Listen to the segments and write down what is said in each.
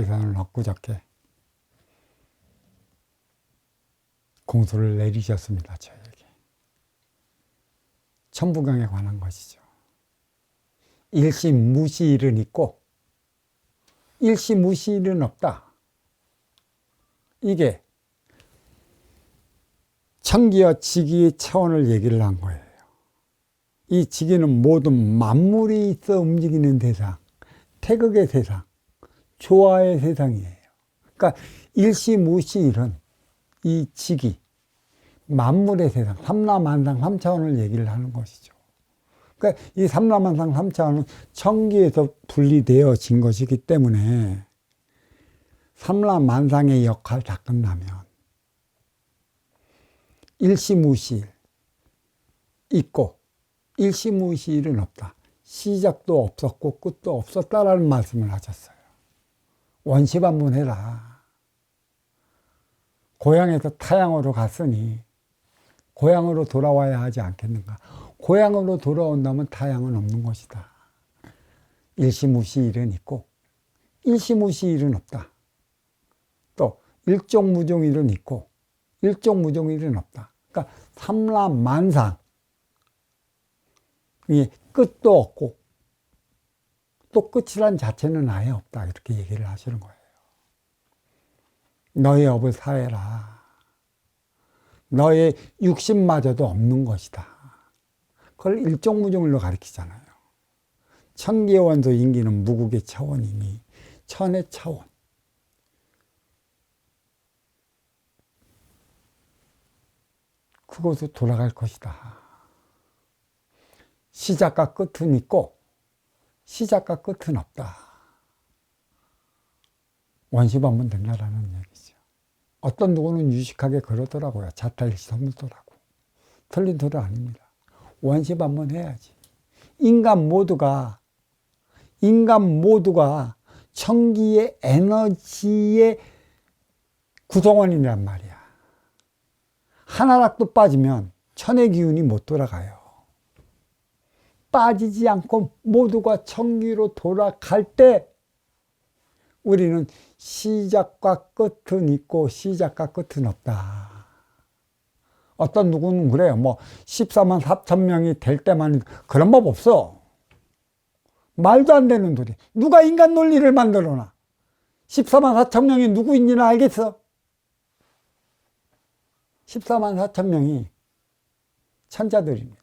어머니께서는 엊그저께 공소를 내리셨습니다. 저에게. 천부경에 관한 것이죠. 일시무시일은 있고 일시무시일은 없다. 이게 청기와 지기의 차원을 얘기를 한 거예요. 이 지기는 모든 만물이 있어 움직이는 세상, 태극의 세상, 조화의 세상이에요. 그러니까 일시무시일은 이 지기, 만물의 세상, 삼라만상 삼차원을 얘기를 하는 것이죠. 그러니까 이 삼라만상 삼차원은 청기에서 분리되어진 것이기 때문에 삼라만상의 역할 다 끝나면 일시무시일 있고 일시무시일은 없다. 시작도 없었고 끝도 없었다라는 말씀을 하셨어요. 원시 반문해라. 고향에서 타향으로 갔으니 고향으로 돌아와야 하지 않겠는가. 고향으로 돌아온다면 타향은 없는 것이다. 일시무시 일은 있고 일시무시 일은 없다. 또 일종무종 일은 있고 일종무종 일은 없다. 그러니까 삼라만상 이 끝도 없고 또 끝이란 자체는 아예 없다 이렇게 얘기를 하시는 거예요. 너의 업을 사해라. 너의 육신마저도 없는 것이다. 그걸 일종무종일로 가리키잖아요. 천기의 원소 인기는 무국의 차원이니 천의 차원. 그곳으로 돌아갈 것이다. 시작과 끝은 있고 시작과 끝은 없다. 원시반문 된다라는 얘기죠. 어떤 누구는 유식하게 그러더라고요. 자타일시 성도라고. 틀린 소리 아닙니다. 원시반문 해야지. 인간 모두가 인간 모두가 청기의 에너지의 구성원이란 말이야. 하나락도 빠지면 천의 기운이 못 돌아가요. 빠지지 않고 모두가 청기로 돌아갈 때 우리는 시작과 끝은 있고 시작과 끝은 없다. 어떤 누구는 그래요. 뭐 14만 4천 명이 될 때만 그런 법 없어. 말도 안 되는 소리. 누가 인간 논리를 만들어 놔? 14만 4천 명이 누구인지는 알겠어? 14만 4천 명이 천자들입니다.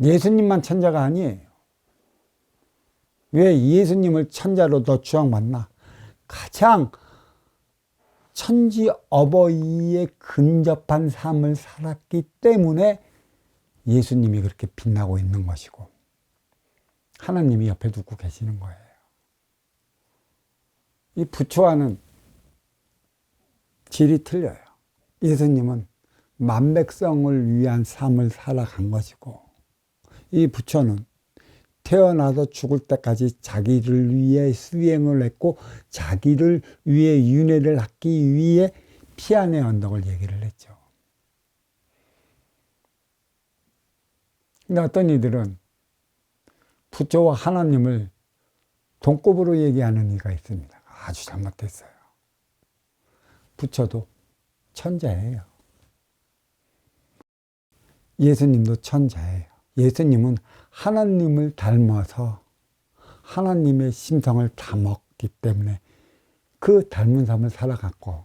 예수님만 천자가 아니에요. 왜 예수님을 천자로 더 추앙받나? 가장 천지 어버이에 근접한 삶을 살았기 때문에 예수님이 그렇게 빛나고 있는 것이고 하나님이 옆에 두고 계시는 거예요. 이 부처와는 질이 틀려요. 예수님은 만백성을 위한 삶을 살아간 것이고 이 부처는 태어나서 죽을 때까지 자기를 위해 수행을 했고 자기를 위해 윤회를 하기 위해 피안의 언덕을 얘기를 했죠. 근데 어떤 이들은 부처와 하나님을 동급으로 얘기하는 이가 있습니다. 아주 잘못됐어요. 부처도 천자예요. 예수님도 천자예요. 예수님은 하나님을 닮아서 하나님의 심성을 담았기 때문에 그 닮은 삶을 살아갔고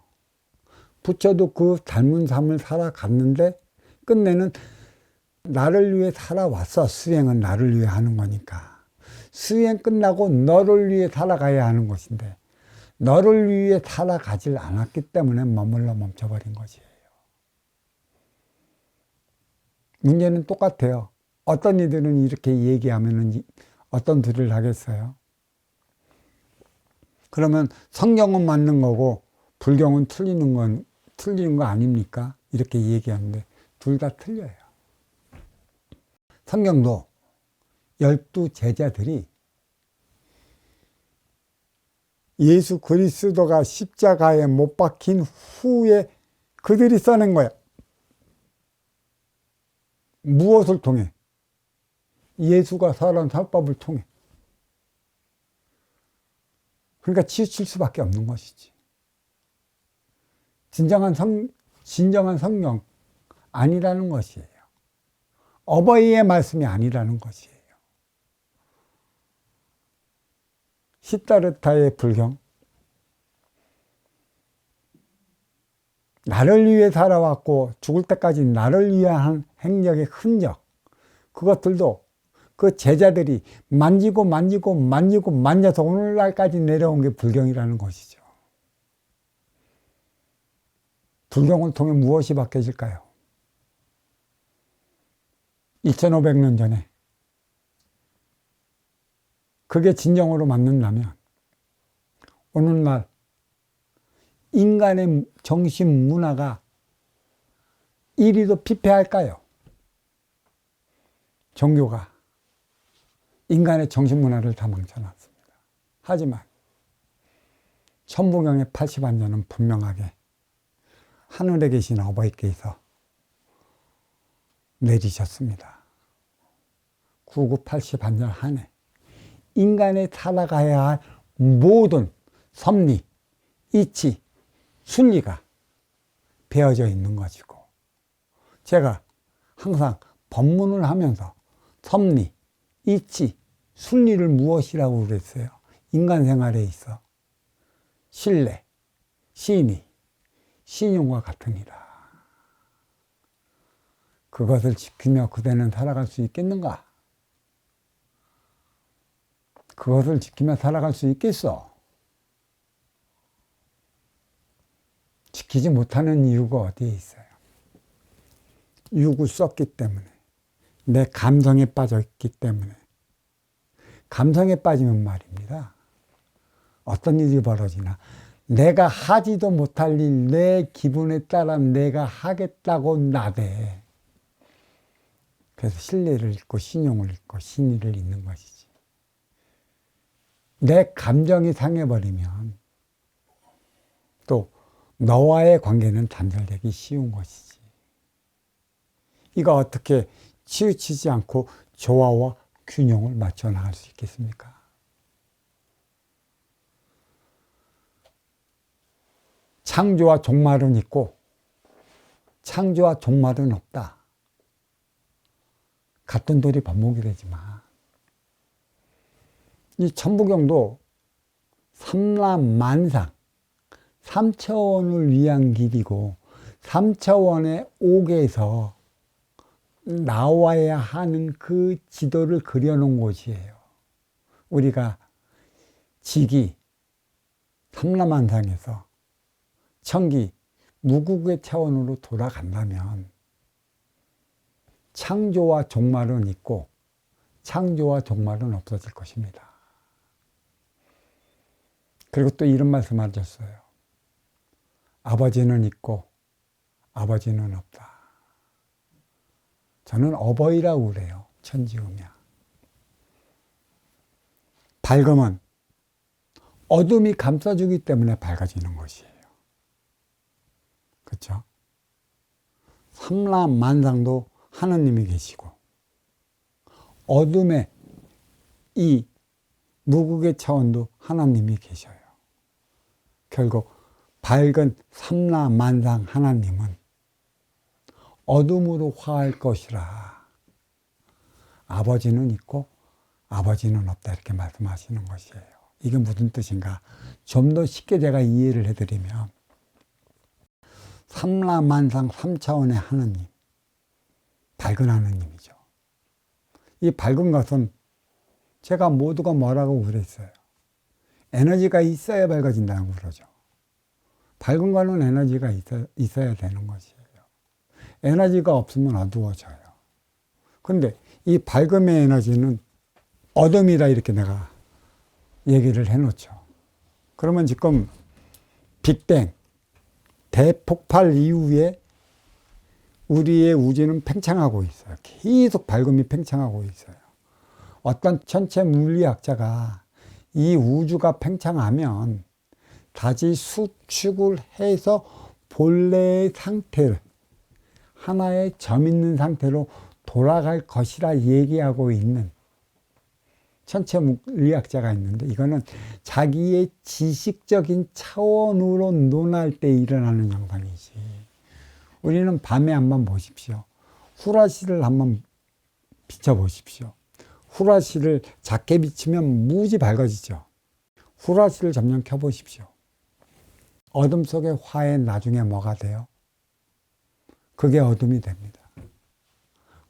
부처도 그 닮은 삶을 살아갔는데 끝내는 나를 위해 살아왔어. 수행은 나를 위해 하는 거니까. 수행 끝나고 너를 위해 살아가야 하는 것인데 너를 위해 살아가질 않았기 때문에 머물러 멈춰버린 것이에요. 문제는 똑같아요. 어떤 이들은 이렇게 얘기하면 어떤 들을 하겠어요? 그러면 성경은 맞는 거고 불경은 틀리는 건 틀리는 거 아닙니까? 이렇게 얘기하는데 둘 다 틀려요. 성경도 열두 제자들이 예수 그리스도가 십자가에 못 박힌 후에 그들이 써낸 거야. 무엇을 통해? 예수가 살은 살법을 통해. 그러니까 치우칠 수밖에 없는 것이지. 진정한 성, 진정한 성령 아니라는 것이에요. 어버이의 말씀이 아니라는 것이에요. 시타르타의 불경. 나를 위해 살아왔고 죽을 때까지 나를 위한 행적의 흔적. 그것들도 그 제자들이 만지고 만지고 만지고 만져서 오늘날까지 내려온 게 불경이라는 것이죠. 불경을 통해 무엇이 바뀌어질까요? 2500년 전에 그게 진정으로 맞는다면 오늘날 인간의 정신 문화가 이리도 피폐할까요? 종교가 인간의 정신 문화를 다 망쳐놨습니다. 하지만 천부경의 80안전은 분명하게 하늘에 계신 어버이께서 내리셨습니다. 9980안전 한해 인간의 살아가야 할 모든 섭리, 이치, 순리가 배어져 있는 것이고 제가 항상 법문을 하면서 섭리, 이치, 순리를 무엇이라고 그랬어요? 인간 생활에 있어 신뢰, 신의, 신용과 같으니라. 그것을 지키며 그대는 살아갈 수 있겠는가? 그것을 지키며 살아갈 수 있겠어? 지키지 못하는 이유가 어디에 있어요? 육을 썼기 때문에, 내 감성에 빠져 있기 때문에, 감성에 빠지면 말입니다. 어떤 일이 벌어지나. 내가 하지도 못할 일, 내 기분에 따라 내가 하겠다고 나대. 그래서 신뢰를 잃고 신용을 잃고 신의를 잃는 것이지. 내 감정이 상해버리면 또 너와의 관계는 단절되기 쉬운 것이지. 이거 어떻게 치우치지 않고 조화와 균형을 맞춰 나갈 수 있겠습니까? 창조와 종말은 있고 창조와 종말은 없다. 같은 돌이 반복이 되지만 이 천부경도 삼라만상 3차원을 위한 길이고 3차원의 옥에서 나와야 하는 그 지도를 그려놓은 곳이에요. 우리가 지기 삼라만상에서 청기 무국의 차원으로 돌아간다면 창조와 종말은 있고 창조와 종말은 없어질 것입니다. 그리고 또 이런 말씀 하셨어요. 아버지는 있고 아버지는 없다. 저는 어버이라고 그래요. 천지음이야. 밝음은 어둠이 감싸주기 때문에 밝아지는 것이에요. 그렇죠? 삼라만상도 하느님이 계시고 어둠의 이 무국의 차원도 하나님이 계셔요. 결국 밝은 삼라만상 하나님은 어둠으로 화할 것이라. 아버지는 있고 아버지는 없다 이렇게 말씀하시는 것이에요. 이게 무슨 뜻인가? 좀 더 쉽게 제가 이해를 해드리면 삼라만상 삼차원의 하느님, 밝은 하느님이죠. 이 밝은 것은 제가 모두가 뭐라고 그랬어요. 에너지가 있어야 밝아진다고 그러죠. 밝은 거는 에너지가 있어, 있어야 되는 것이 에너지가 없으면 어두워져요. 근데 이 밝음의 에너지는 어둠이라 이렇게 내가 얘기를 해놓죠. 그러면 지금 빅뱅, 대폭발 이후에 우리의 우주는 팽창하고 있어요. 계속 밝음이 팽창하고 있어요. 어떤 천체 물리학자가 이 우주가 팽창하면 다시 수축을 해서 본래의 상태를 하나의 점 있는 상태로 돌아갈 것이라 얘기하고 있는 천체 물리학자가 있는데 이거는 자기의 지식적인 차원으로 논할 때 일어나는 현상이지. 우리는 밤에 한번 보십시오. 후라시를 한번 비춰보십시오. 후라시를 작게 비치면 무지 밝아지죠. 후라시를 점령 켜보십시오. 어둠 속의 화에 나중에 뭐가 돼요? 그게 어둠이 됩니다.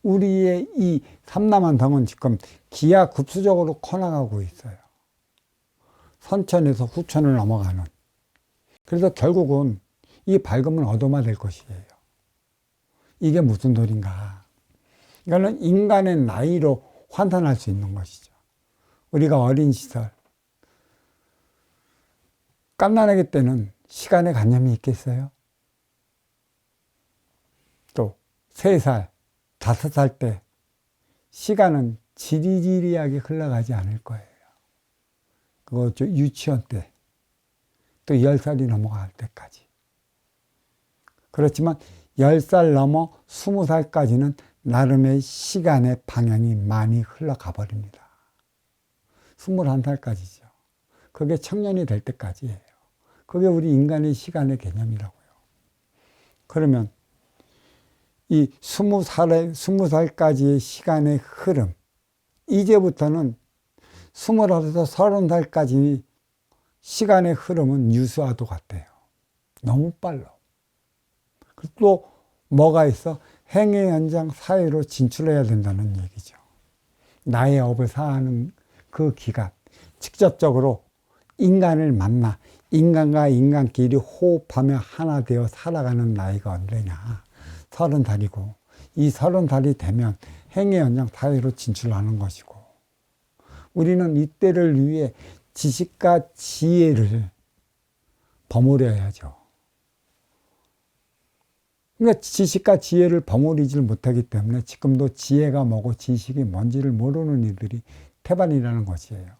우리의 이 삼남한성은 지금 기하 급수적으로 커나가고 있어요. 선천에서 후천을 넘어가는. 그래서 결국은 이 밝음은 어둠화 될 것이에요. 이게 무슨 소린가? 이거는 인간의 나이로 환산할 수 있는 것이죠. 우리가 어린 시절, 깜난아기 때는 시간의 관념이 있겠어요? 또, 세 살, 다섯 살 때, 시간은 지리지리하게 흘러가지 않을 거예요. 그거 저 유치원 때, 또열 살이 넘어갈 때까지. 그렇지만 열살 넘어 스무 살까지는 나름의 시간의 방향이 많이 흘러가 버립니다. 스물한 살까지죠. 그게 청년이 될 때까지예요. 그게 우리 인간의 시간의 개념이라고요. 그러면 이 스무 살에, 스무 살까지의 시간의 흐름, 이제부터는 스물여섯, 서른 살까지 시간의 흐름은 유수와도 같대요. 너무 빨라. 또 뭐가 있어? 행의 현장 사회로 진출해야 된다는 얘기죠. 나의 업을 사하는 그 기간, 직접적으로 인간을 만나 인간과 인간끼리 호흡하며 하나 되어 살아가는 나이가 언제냐? 서른 살이고 이 서른 살이 되면 행의 현장 사회로 진출하는 것이고 우리는 이때를 위해 지식과 지혜를 버무려야죠. 그러니까 지식과 지혜를 버무리질 못하기 때문에 지금도 지혜가 뭐고 지식이 뭔지를 모르는 이들이 태반이라는 것이에요.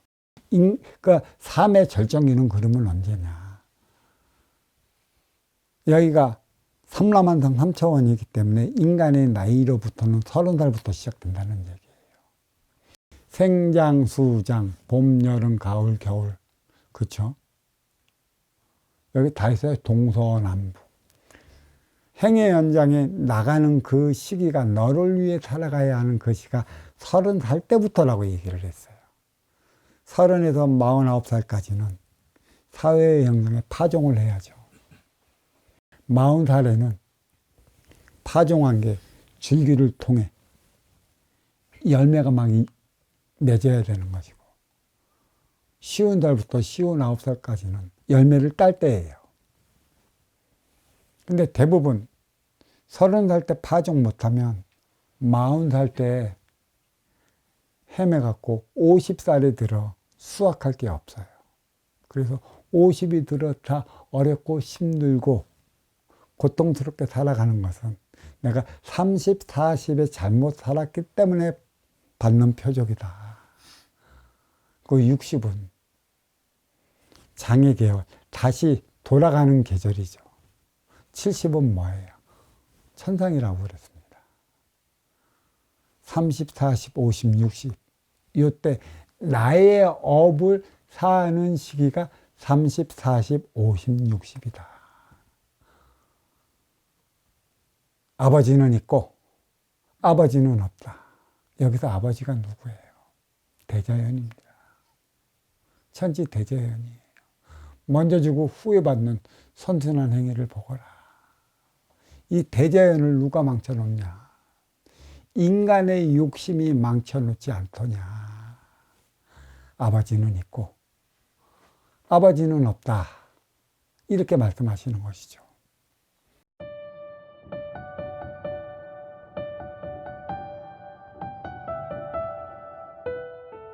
인, 그러니까 삶의 절정이는 그러면 언제냐. 여기가 삼라만상 3차원이기 때문에 인간의 나이로부터는 서른 살부터 시작된다는 얘기예요. 생장, 수장, 봄, 여름, 가을, 겨울. 그쵸? 여기 다 있어요. 동서남북. 행의 연장에 나가는 그 시기가 너를 위해 살아가야 하는 그 시가 서른 살 때부터라고 얘기를 했어요. 서른에서 마흔아홉 살까지는 사회의 형성에 파종을 해야죠. 마흔 살에는 파종한 게 줄기를 통해 열매가 막 맺어야 되는 것이고, 쉬운 달부터 쉬운 아홉 살까지는 열매를 딸 때예요. 근데 대부분 서른 살 때 파종 못하면 마흔 살 때 헤매갖고 오십 살에 들어 수확할 게 없어요. 그래서 오십이 들어 다 어렵고 힘들고 고통스럽게 살아가는 것은 내가 삼십, 사십에 잘못 살았기 때문에 받는 표적이다. 그 육십은 장의 계열, 다시 돌아가는 계절이죠. 70은 뭐예요? 천상이라고 그랬습니다. 30, 40, 50, 60. 이때 나의 업을 사는 시기가 30, 40, 50, 60이다. 아버지는 있고 아버지는 없다. 여기서 아버지가 누구예요? 대자연입니다. 천지 대자연이에요. 먼저 주고 후회 받는 선순한 행위를 보거라. 이 대자연을 누가 망쳐놓냐? 인간의 욕심이 망쳐놓지 않더냐? 아버지는 있고, 아버지는 없다. 이렇게 말씀하시는 것이죠.